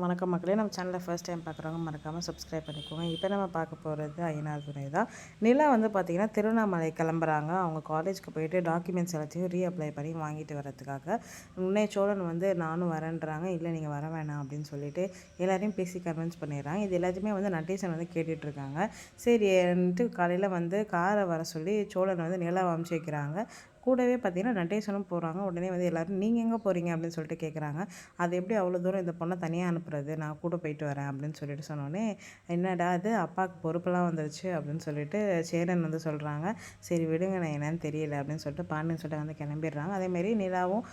வணக்கம் மக்களே நம்ம சேனலில் ஃபர்ஸ்ட் டைம் பார்க்குறவங்க மறக்காமல் சப்ஸ்கிரைப் பண்ணிக்கோங்க. இப்போ நம்ம பார்க்க போகிறது ஐநாறு துணை தான். நிலா வந்து பார்த்திங்கன்னா திருவண்ணாமலை கிளம்புறாங்க. அவங்க காலேஜ்க்கு போயிட்டு டாக்குமெண்ட்ஸ் எல்லாத்தையும் ரீஅப்ளை பண்ணி வாங்கிட்டு வரதுக்காக முன்னே சோழன் வந்து நானும் வரேன்றாங்க. இல்லை நீங்கள் வர வேணாம் அப்படின்னு சொல்லிட்டு எல்லாரையும் பேசி கன்வின்ஸ் பண்ணிடுறாங்க. இது எல்லாத்தையுமே வந்து நட்டேசன் வந்து கேட்டுட்ருக்காங்க சரின்ட்டு காலையில் வந்து காரை வர சொல்லி சோழன் வந்து நிலாவை அமுச்சு வைக்கிறாங்க. கூடவே பார்த்தீங்கன்னா நடேசனும் போகிறாங்க உடனே வந்து எல்லோரும் நீங்கள் எங்கே போகிறீங்க அப்படின்னு சொல்லிட்டு கேட்குறாங்க அது எப்படி அவ்வளோ தூரம் இந்த பொண்ணை தனியாக அனுப்புறது? நான் கூட போயிட்டு வரேன். அப்படின்னு சொல்லிட்டு சொன்னோடனே என்னடா அது அப்பாவுக்கு பொறுப்பெல்லாம் வந்துருச்சு. அப்படின்னு சொல்லிட்டு சேரன் வந்து சொல்கிறாங்க சரி விடுங்க நான் என்னன்னு தெரியல. அப்படின்னு சொல்லிட்டு பாண்டியன் சொல்லிட்டு வந்து கிளம்பிடுறாங்க. அதேமாரி நிலாவும்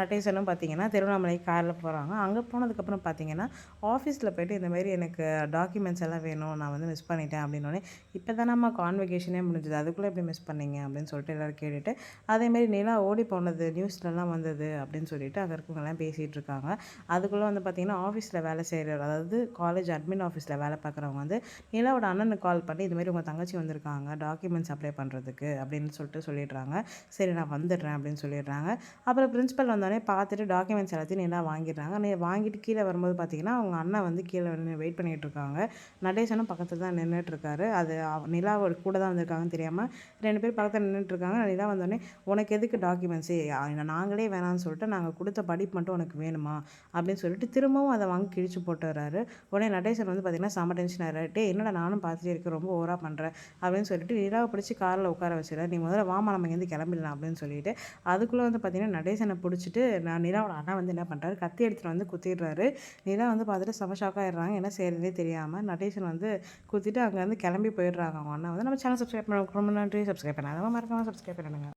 நட்டேசனும் நடேசனும் பார்த்தீங்கன்னா திருவண்ணாமலை காரில் போகிறாங்க அங்கே போனதுக்கப்புறம் பார்த்தீங்கன்னா ஆஃபீஸில் போயிட்டு இந்த மாதிரி எனக்கு டாக்குமெண்ட்ஸ் எல்லாம் வேணும். நான் வந்து மிஸ் பண்ணிட்டேன். அப்படின்னோடனே இப்போ தானம்மா கான்வெகேஷனே முடிஞ்சது. அதுக்குள்ளே எப்படி மிஸ் பண்ணீங்க? அப்படின்னு சொல்லிட்டு எல்லோரும் கேட்டுட்டு அதேமாரி நிலா ஓடி போனது நியூஸ்லலாம் வந்தது அப்படின்னு சொல்லிட்டு அங்கே இருக்கவங்கலாம் பேசிகிட்டு இருக்காங்க. அதுக்குள்ளே வந்து பார்த்திங்கன்னா ஆஃபீஸில் வேலை செய்கிற அதாவது காலேஜ் அட்மின் ஆஃபீஸில் வேலை பார்க்குறவங்க வந்து நிலாவோட அண்ணனுக்கு கால் பண்ணி இதுமாரி உங்கள் தங்கச்சி வந்திருக்காங்க டாக்குமெண்ட்ஸ் அப்ளை பண்ணுறதுக்கு அப்படின்னு சொல்லிட்டு சொல்லிடுறாங்க. சரி நான் வந்துடுறேன் அப்படின்னு சொல்லிடுறாங்க. அப்புறம் பிரின்ஸிபல் வந்தோடனே பார்த்துட்டு டாக்குமெண்ட்ஸ் எல்லாத்தையும் நிலா வாங்கிடுறாங்க. நீ வாங்கிட்டு கீழே வரும்போது பார்த்தீங்கன்னா அவங்க அண்ணன் வந்து கீழே வெயிட் பண்ணிகிட்டு இருக்காங்க. நடேசனும் பக்கத்தில் தான் நின்றுட்டுருக்காரு அது நிலாவோட கூட தான் வந்திருக்காங்கன்னு தெரியாமல் ரெண்டு பேர் பக்கத்தில் நின்றுட்டுருக்காங்க நிலா வந்தோடனே உனக்கு எதுக்கு டாக்குமெண்ட்ஸு நாங்களே வேணாம்னு சொல்லிட்டு நாங்கள் கொடுத்த படிப்பு மட்டும் உனக்கு வேணுமா? அப்படின்னு சொல்லிட்டு திரும்பவும் அதை வாங்கி கிழிச்சு போட்டுறாரு உடனே நடேசன் வந்து பார்த்தீங்கன்னா செம டென்ஷன் ஆகிறாரு டே என்னடா நானும் பார்த்துட்டே இருக்கேன் ரொம்ப ஓவராக பண்ணுறேன் அப்படின்னு சொல்லிட்டு நிலாவை பிடிச்சி காரில் உட்கார வச்சுடுறேன் நீ முதல்ல வாமா நம்ம இங்கேருந்து கிளம்பிடலாம் அப்படின்னு சொல்லிட்டு அதுக்குள்ளே வந்து பார்த்தீங்கன்னா நடேசனை பிடிச்சிட்டு நான் நிலாவோட அண்ணா வந்து என்ன பண்ணுறாரு கத்தி எடுத்துகிட்டு வந்து குத்திடுறாரு. நிலா வந்து பார்த்துட்டு செம ஷாக் என்ன செய்கிறதே தெரியாமல் நடேசன் வந்து குத்திட்டு அங்கேருந்து கிளம்பி போயிடுறாங்க. அவங்க அண்ணா வந்து நம்ம சேனல் சப்ஸ்கிரைப் பண்ண ரொம்ப நன்றி. சப்ஸ்கிரைப் பண்ணாதவங்க மறக்காமல் சப்ஸ்கிரைப் பண்ணுங்க